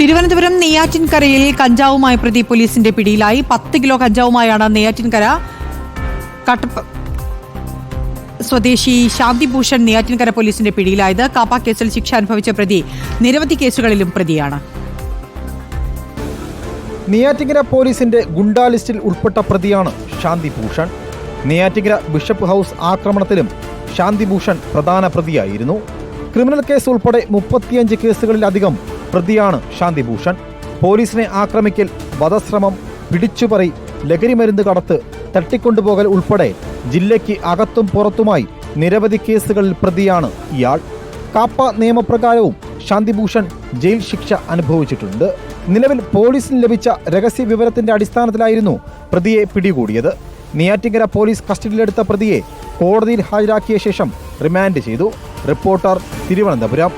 തിരുവനന്തപുരം നെയ്യാറ്റിൻകരയിൽ കഞ്ചാവുമായി പ്രതി പോലീസിന്റെ പിടിയിലായി. പത്ത് കിലോ കഞ്ചാവുമായാണ് നെയ്യാറ്റിൻകര സ്വദേശി ശാന്തിഭൂഷൺ നെയ്യാറ്റിൻകര പോലീസിന്റെ പിടിയിലായത്. കാപ്പ കേസിൽ ശിക്ഷ അനുഭവിച്ച പ്രതി നിരവധി കേസുകളിലും പ്രതിയാണ്. നെയ്യാറ്റിങ്കര പോലീസിന്റെ ഗുണ്ടാ ലിസ്റ്റിൽ ഉൾപ്പെട്ട പ്രതിയാണ് ശാന്തിഭൂഷൺ. നെയ്യാറ്റിങ്കര ബിഷപ്പ് ഹൗസ് ആക്രമണത്തിലും ശാന്തിഭൂഷൺ പ്രധാന പ്രതിയായിരുന്നു. ക്രിമിനൽ കേസ് ഉൾപ്പെടെ മുപ്പത്തിയഞ്ച് കേസുകളിലധികം പ്രതിയാണ് ശാന്തിഭൂഷൺ. പോലീസിനെ ആക്രമിക്കൽ വധശ്രമം പിടിച്ചുപറി ലഹരിമരുന്ന് കടത്ത് തട്ടിക്കൊണ്ടുപോകൽ ഉൾപ്പെടെ ജില്ലയ്ക്ക് അകത്തും പുറത്തുമായി നിരവധി കേസുകളിൽ പ്രതിയാണ് ഇയാൾ. കാപ്പ നിയമപ്രകാരവും ശാന്തിഭൂഷൺ ജയിൽ ശിക്ഷ അനുഭവിച്ചിട്ടുണ്ട്. നിലവിൽ പോലീസിന് ലഭിച്ച രഹസ്യ വിവരത്തിന്റെ അടിസ്ഥാനത്തിലായിരുന്നു പ്രതിയെ പിടികൂടിയത്. നെയ്യാറ്റിങ്കര പോലീസ് കസ്റ്റഡിയിലെടുത്ത പ്രതിയെ കോടതിയിൽ ഹാജരാക്കിയ ശേഷം റിമാൻഡ് ചെയ്തു. റിപ്പോർട്ടർ തിരുവനന്തപുരം.